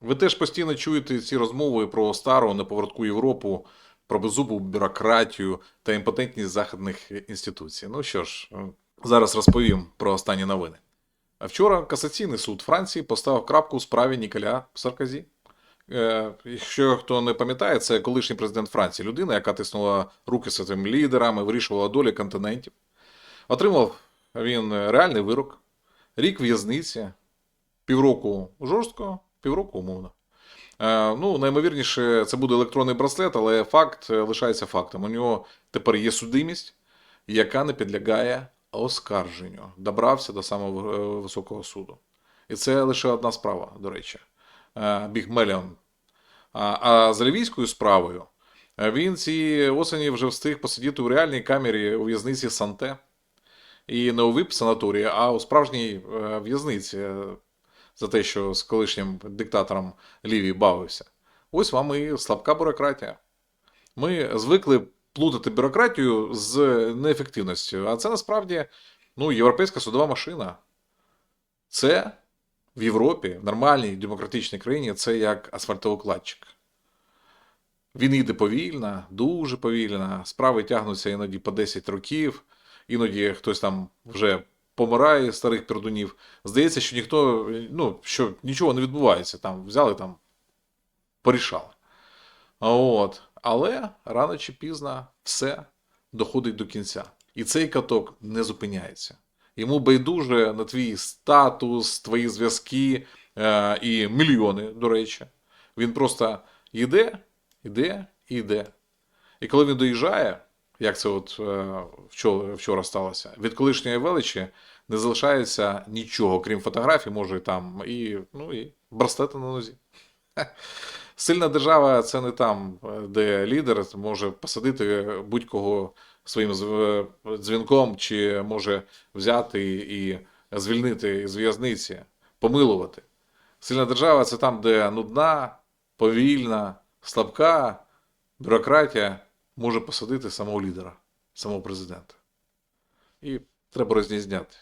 Ви теж постійно чуєте ці розмови про стару неповоротку Європу, про беззубу бюрократію та імпотентність західних інституцій. Ну що ж, е, зараз розповім про останні новини. А Вчора Касаційний суд Франції поставив крапку у справі Ніколя Саркозі. Е, Якщо хто не пам'ятає, це колишній президент Франції, людина, яка тиснула руки своїм лідерам і вирішувала долі континентів. Отримав він реальний вирок, рік в'язниці, півроку жорстко, півроку умовно. Е, ну, наймовірніше, це буде електронний браслет, але факт е, лишається фактом. У нього тепер є судимість, яка не підлягає оскарженню. Добрався до самого е, високого суду. І це лише одна справа, до речі. Біг Меліон. А, за лівійською справою він цієї осені вже встиг посидіти у реальній камері у в'язниці Санте. І не у вип санаторії, а у справжній в'язниці за те, що з колишнім диктатором Лівії бавився. Ось вам і слабка бюрократія. Ми звикли плутати бюрократію з неефективністю, а це насправді ну, європейська судова машина. Це в Європі, в нормальній демократичній країні, це як асфальтоукладчик. Він йде повільно, дуже повільно, справи тягнуться іноді по 10 років, іноді хтось там вже помирає старих пердунів. Здається, що ніхто, ну, що нічого не відбувається. Там взяли там, порішали. От. Але рано чи пізно все доходить до кінця. І цей каток не зупиняється. Йому байдуже на твій статус, твої зв'язки е, і мільйони, до речі. Він просто йде, йде і йде. І коли він доїжджає, як це от е, вчора, вчора сталося, від колишньої величі не залишається нічого, крім фотографій, може там і, ну, і браслети на нозі. Сильна держава це не там, де лідер може посадити будь-кого своїм дзвінком, чи може взяти і звільнити з в'язниці, помилувати. Сильна держава це там, де нудна, повільна, слабка бюрократія може посадити самого лідера, самого президента. І треба розрізняти.